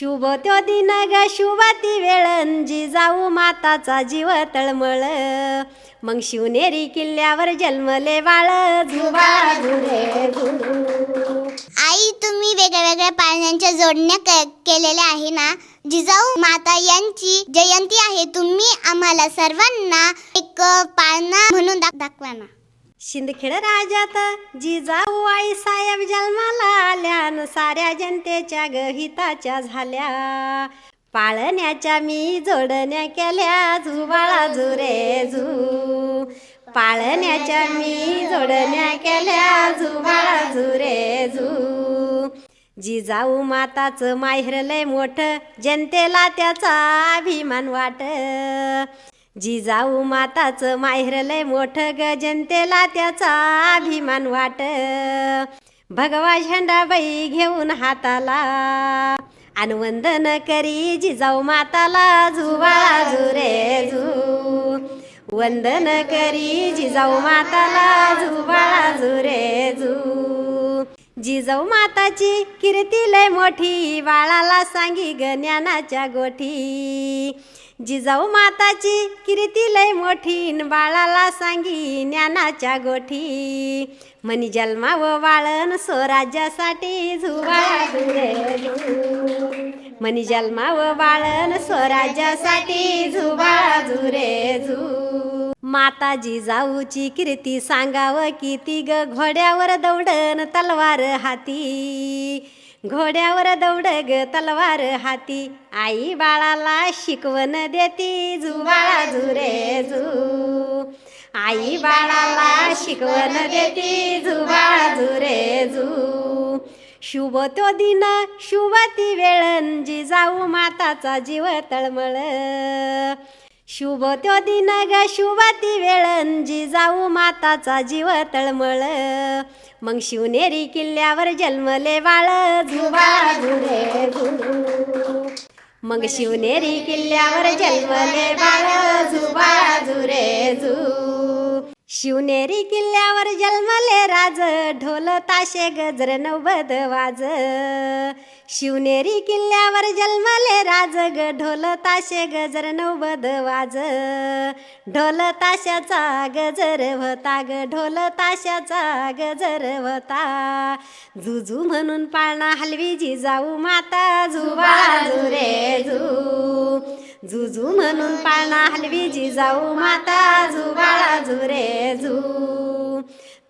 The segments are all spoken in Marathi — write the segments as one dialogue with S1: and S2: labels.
S1: शुभ त्यो दिन ग शुभ ती वेळंजी जाऊ माताचा जीव तळमळ. मग शिवनेरी किल्ल्यावर जन्मले बाळ. झुबा
S2: आई तुम्ही वेगळ्या वेगळ्या पाळण्यांच्या जोडण्या के केलेल्या आहे ना? जिजाऊ माता यांची जयंती आहे. तुम्ही आम्हाला सर्वांना एक पाळणा म्हणून दाख- दाखवा ना.
S1: शिंदखेड राजात जिजाऊ आई साहेब जन्माला आल्यान साऱ्या जनतेच्या गहिताच्या झाल्या. पाळण्याच्या मी जोडण्या केल्या झुबाळा झुरे झू पाळण्याच्या मी जोडण्या केल्या झुबाळा झुरे झू जिजाऊ माताचं माहेर लय मोठं जनतेला त्याचा अभिमान वाट जिजाऊ माताचं माहेर लय मोठं ग जनतेला त्याचा अभिमान वाट. भगवा झेंडाबाई घेऊन हाताला अनुवंदन करी जिजाऊ माताला झुबाळा झुरे झू वंदन करी जिजाऊ माताला झुबाळा झुरे झू जिजाऊ माताची कीर्ती लय मोठी बाळाला सांगी ग ज्ञानाच्या गोठी. जिजाऊ माताची कीर्ती लय मोठीन बाळाला सांगी ज्ञानाच्या गोठी. मनी जन्मा व बाळन स्वराज्यासाठी झुबाळा झुरे झू मनी जन्मा व बाळन स्वराज्यासाठी झुबाळा झुरे झू माता जिजाऊची कीर्ती सांगावं किती ग घोड्यावर दौडन तलवार हाती. घोड्यावर दौड ग तलवार हाती. आई बाळाला शिकवण देती जुबाळा झुरे जू आई बाळाला शिकवण देती जुबाळा झुरे झू शुभ तो दिन शुभ ती वेळन जिजाऊ माताचा जीव तळमळ. शुभ त्यो दिन ग शुभ ती वेळंजी जाऊ माताचा जीव तळमळ. मग शिवनेरी किल्ल्यावर जन्मले बाळ मग शिवनेरी किल्ल्यावर जन्मले बाळ झुबा झुरे झू शिवनेरी किल्ल्यावर जन्मले राज ढोल ताशे गजर नवबद वाज. शिवनेरी किल्ल्यावर जन्मले राज ग ढोल ताशे गजर नवबद वाज. ढोल ताशाचा गजर होता ग ढोल ताशाचा गजर होता. जुजू म्हणून पाळणा हलवी जिजाऊ माता झुबाळा झुरे झू जुजू म्हणून पाळणा हलवी जिजाऊ माता झुबाळा झुरे झू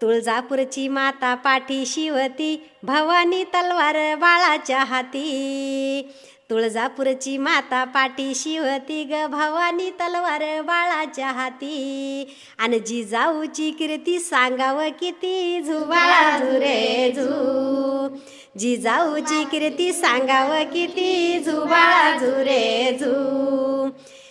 S1: तुळजापूरची माता पाठी शिवती भवानी तलवार बाळाच्या हाती. तुळजापूरची माता पाठी शिवती ग भवानी तलवार बाळाच्या हाती. आणि जिजाऊची कीर्ती सांगावं किती झुबाळा झुरे झू जिजाऊची कीर्ती सांगावं किती झुबाळा झुरे झू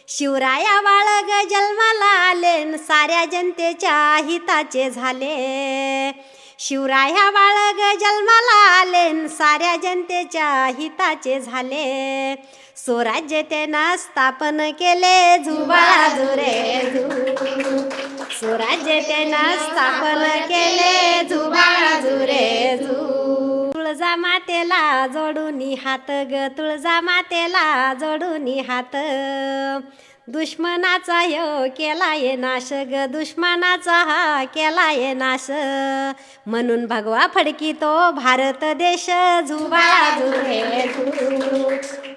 S1: शिवराया बाळग जन्माला आले साऱ्या जनतेच्या हिताचे झाले. शिवराया बाळग जन्माला आले साऱ्या जनतेच्या हिताचे झाले. स्वराज्य त्यांना स्थापन केले झुबाळा झुरे झू स्वराज्य त्यांना स्थापन केले झुबाळा झुरे झू तुळजा मातेला जोडून हात ग तुळजा मातेला जोडून हात. दुश्मनाचा यो केला ये नाश ग दुश्मनाचा हा केला ये नाश. म्हणून भगवा फडकी तो भारत देश झुबाळा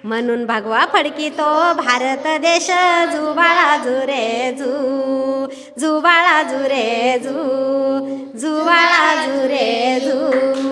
S1: म्हणून भगवा फडकी तो भारत देश झुबाळा झुरे झू झुबाळा झुरे झू झुबाळा झुरे झू